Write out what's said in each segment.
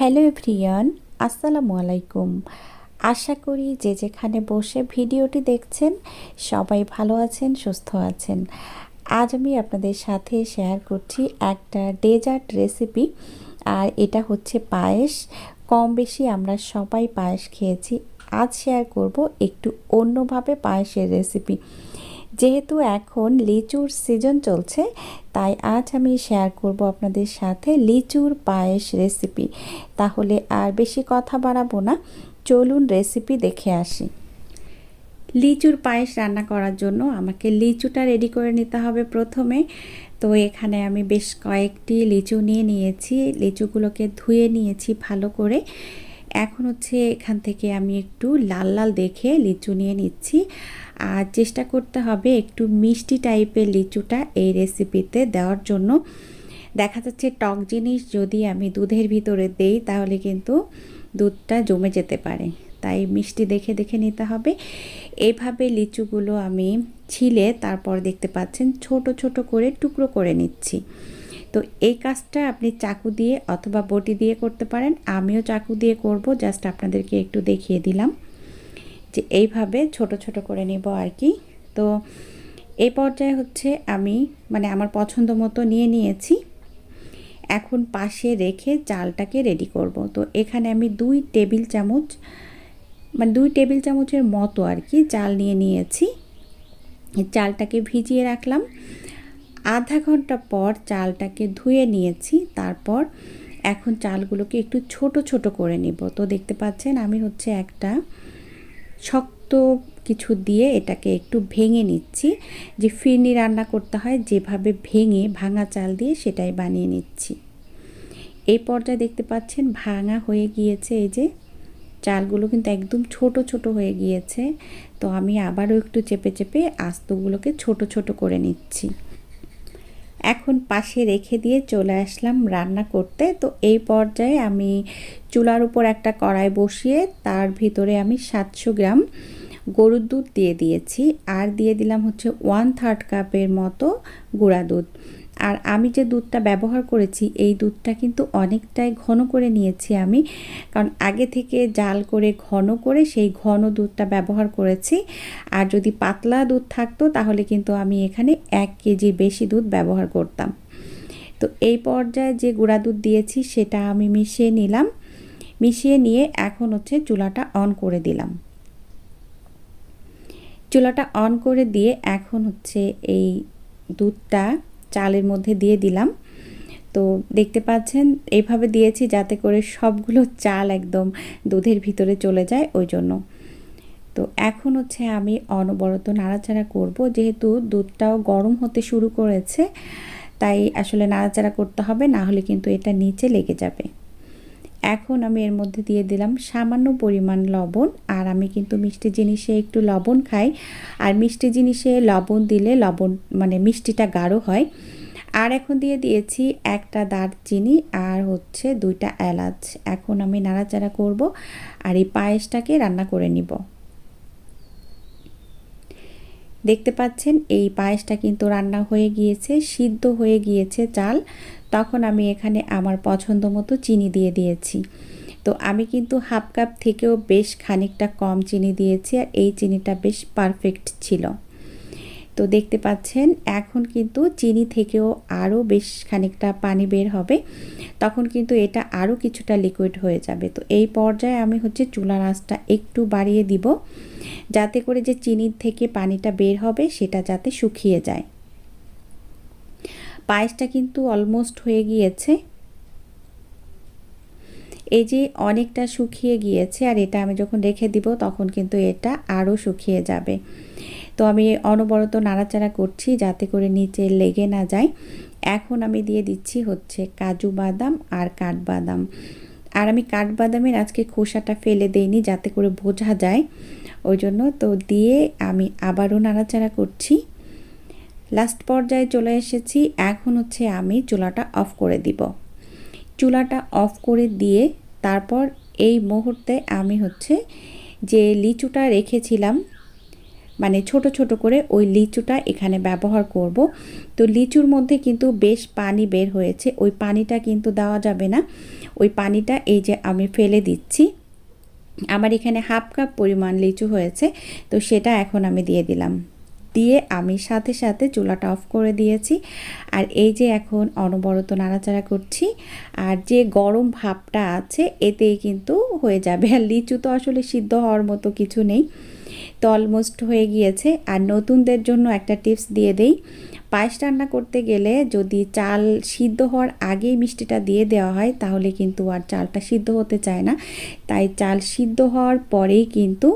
Hello everyone, আসসালামু আলাইকুম। আশা করি যে যেখানে বসে ভিডিওটি দেখছেন, সবাই ভালো আছেন, সুস্থ আছেন। আজ আমি আপনাদের সাথে শেয়ার করছি একটা ডেজার্ট রেসিপি আর এটা হচ্ছে পায়েস। কম বেশি আমরা সবাই পায়েস খেয়েছি। আজ শেয়ার করব একটু অন্যভাবে পায়েসের রেসিপি যেহেতু এখন লিচুর সিজন চলছে, তাই আজ আমি শেয়ার করব আপনাদের সাথে লিচুর পায়েস রেসিপি তাহলে আর বেশি কথা বাড়াবো না, চলুন রেসিপি দেখে আসি। লিচুর পায়েস রান্না করার জন্য আমাকে লিচুটা রেডি করে নিতে হবে প্রথমে। তো এখানে আমি বেশ কয়েকটি লিচু নিয়ে নিয়েছি, লিচুগুলোকে ধুয়ে নিয়েছি ভালো করে। এখন হচ্ছে এখান থেকে আমি একটু লাল লাল দেখে লিচু নিয়ে নিচ্ছি। আর চেষ্টা করতে হবে একটু মিষ্টি টাইপের লিচুটা এই রেসিপিতে দেওয়ার জন্য। দেখা যাচ্ছে টক জিনিস যদি আমি দুধের ভিতরে দেই তাহলে কিন্তু দুধটা জমে যেতে পারে। তাই মিষ্টি দেখে দেখে নিতে হবে। এইভাবে লিচুগুলো আমি ছিলে তারপর দেখতে পাচ্ছেন ছোট ছোট করে টুকরো করে নিচ্ছি। তো এই কাজটা আপনি চাকু দিয়ে অথবা বটি দিয়ে করতে পারেন। আমিও চাকু দিয়ে করব, জাস্ট আপনাদেরকে একটু দেখিয়ে দিলাম যে এইভাবে ছোট ছোট করে নেব আর কি। তো এই পর্যায়ে হচ্ছে আমি মানে আমার পছন্দ মতো নিয়ে নিয়েছি। এখন পাশে রেখে চালটাকে রেডি করব। তো এখানে আমি দুই টেবিল চামচ মানে দুই টেবিল চামচের মতো আর কি চাল নিয়ে নিয়েছি। চালটাকে ভিজিয়ে রাখলাম। আধা ঘণ্টা পর চালটাকে ধুয়ে নিয়েছি, তারপর এখন চালগুলোকে একটু ছোট ছোট করে নিব। তো দেখতে পাচ্ছেন আমি হচ্ছে একটা শক্ত কিছু দিয়ে এটাকে একটু ভেঙে নিচ্ছি। যে ফিরনি রান্না করতে হয়, যেভাবে ভেঙে ভাঙা চাল দিয়ে সেটাই বানিয়ে নিচ্ছি। এই পর্যায়ে দেখতে পাচ্ছেন ভাঙা হয়ে গিয়েছে, এই যে চালগুলো কিন্তু একদম ছোট ছোট হয়ে গিয়েছে। তো আমি আবারও একটু চেপে চেপে আস্তগুলোকে ছোট ছোট করে নিচ্ছি। এখন পাশে রেখে দিয়ে চলে আসলাম রান্না করতে। তো এই পর্যায়ে আমি চুলার উপর একটা কড়াই বসিয়ে তার ভিতরে আমি সাতশো গ্রাম গরুর দুধ দিয়ে দিয়েছি। আর দিয়ে দিলাম হচ্ছে ওয়ান থার্ড কাপের মতো গুঁড়া দুধ। আর আমি যে দুধটা ব্যবহার করেছি, এই দুধটা কিন্তু অনেকটাই ঘন করে নিয়েছি আমি। কারণ আগে থেকে জাল করে ঘন করে সেই ঘন দুধটা ব্যবহার করেছি। আর যদি পাতলা দুধ থাকতো, তাহলে কিন্তু আমি এখানে এক কেজি বেশি দুধ ব্যবহার করতাম। তো এই পর্যায়ে যে গুঁড়া দুধ দিয়েছি, সেটা আমি মিশিয়ে নিলাম। মিশিয়ে নিয়ে এখন হচ্ছে চুলাটা অন করে দিলাম। চুলাটা অন করে দিয়ে এখন হচ্ছে এই দুধটা চালের মধ্যে দিয়ে দিলাম। তো দেখতে পাচ্ছেন, এইভাবে দিয়েছি যাতে করে সবগুলো চাল একদম দুধের ভিতরে চলে যায় ওই জন্য। তো এখন হচ্ছে আমি অনবরত নাড়াচাড়া করব, যেহেতু দুধটাও গরম হতে শুরু করেছে, তাই আসলে নাড়াচাড়া করতে হবে, না হলে কিন্তু এটা নিচে লেগে যাবে। এখন আমি এর মধ্যে দিয়ে দিলাম সামান্য পরিমাণ লবণ, আর আমি কিন্তু মিষ্টি জিনিসে একটু লবণ খাই। আর মিষ্টি জিনিসে লবণ দিলে লবণ মানে মিষ্টিটা গাঢ় হয়। আর এখন দিয়ে দিয়েছি একটা দারচিনি আর হচ্ছে দুইটা এলাচ। এখন আমি নাড়াচাড়া করব আর এই পায়েসটাকে রান্না করে নিব। দেখতে পাচ্ছেন, এই পায়েসটা কিন্তু রান্না হয়ে গিয়েছে, সিদ্ধ হয়ে গিয়েছে চাল। তখন আমি এখানে আমার পছন্দ মতো চিনি দিয়ে দিয়েছি। তো আমি কিন্তু হাফ কাপ থেকেও বেশ খানিকটা কম চিনি দিয়েছি আর এই চিনিটা বেশ পারফেক্ট ছিল। তো দেখতে পাচ্ছেন, এখন কিন্তু চিনি থেকেও আরও বেশ খানিকটা পানি বের হবে। তখন কিন্তু এটা আরও কিছুটা লিকুইড হয়ে যাবে। তো এই পর্যায়ে আমি হচ্ছে চুলার আঁচটা একটু বাড়িয়ে দিব, যাতে করে যে চিনির থেকে পানিটা বের হবে সেটা যাতে শুকিয়ে যায়। পায়েসটা কিন্তু অলমোস্ট হয়ে গিয়েছে। এই যে অনেকটা শুকিয়ে গিয়েছে, আর এটা আমি যখন রেখে দিব, তখন কিন্তু এটা আরও শুকিয়ে যাবে। তো আমি অনবরত নাড়াচাড়া করছি যাতে করে নিচে লেগে না যায়। এখন আমি দিয়ে দিচ্ছি হচ্ছে কাজু বাদাম আর কাঠবাদাম। আর আমি কাঠবাদামের আজকে খোসাটা ফেলে দেইনি যাতে করে বোঝা যায়। ওই জন্য তো দিয়ে আমি আবারও নাড়াচাড়া করছি। লাস্ট পর্যায়ে চলে এসেছি। এখন হচ্ছে আমি চুলাটা অফ করে দিব। চুলাটা অফ করে দিয়ে তারপর এই মুহূর্তে আমি হচ্ছে যে লিচুটা রেখেছিলাম মানে ছোট ছোট করে ওই লিচুটা এখানে ব্যবহার করব। তো লিচুর মধ্যে কিন্তু বেশ পানি বের হয়েছে, ওই পানিটা কিন্তু দেওয়া যাবে না। ওই পানিটা এই যে আমি ফেলে দিচ্ছি। আমার এখানে হাফ কাপ পরিমাণ লিচু হয়েছে, তো সেটা এখন আমি দিয়ে দিলাম। দিয়ে আমি সাথে সাথে চুলাটা অফ করে দিয়েছি। আর এই যে এখন অনবরত নাড়াচাড়া করছি, আর যে গরম ভাবটা আছে, এতেই কিন্তু হয়ে যাবে। আর লিচু তো আসলে সিদ্ধ হওয়ার মতো কিছু নেই। তো অলমোস্ট হয়ে গিয়েছে। আর নতুনদের জন্য একটা টিপস দিয়ে দেই। পায়েস রান্না করতে গেলে যদি চাল সিদ্ধ হওয়ার আগেই মিষ্টিটা দিয়ে দেওয়া হয়, তাহলে কিন্তু আর চালটা সিদ্ধ হতে চায় না। তাই চাল সিদ্ধ হওয়ার পরেই কিন্তু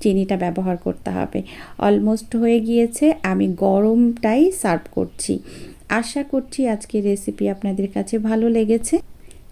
চিনিটা ব্যবহার করতে হবে। অলমোস্ট হয়ে গিয়েছে। আমি গরমটাই সার্ভ করছি। আশা করছি আজকের রেসিপি আপনাদের কাছে ভালো লেগেছে।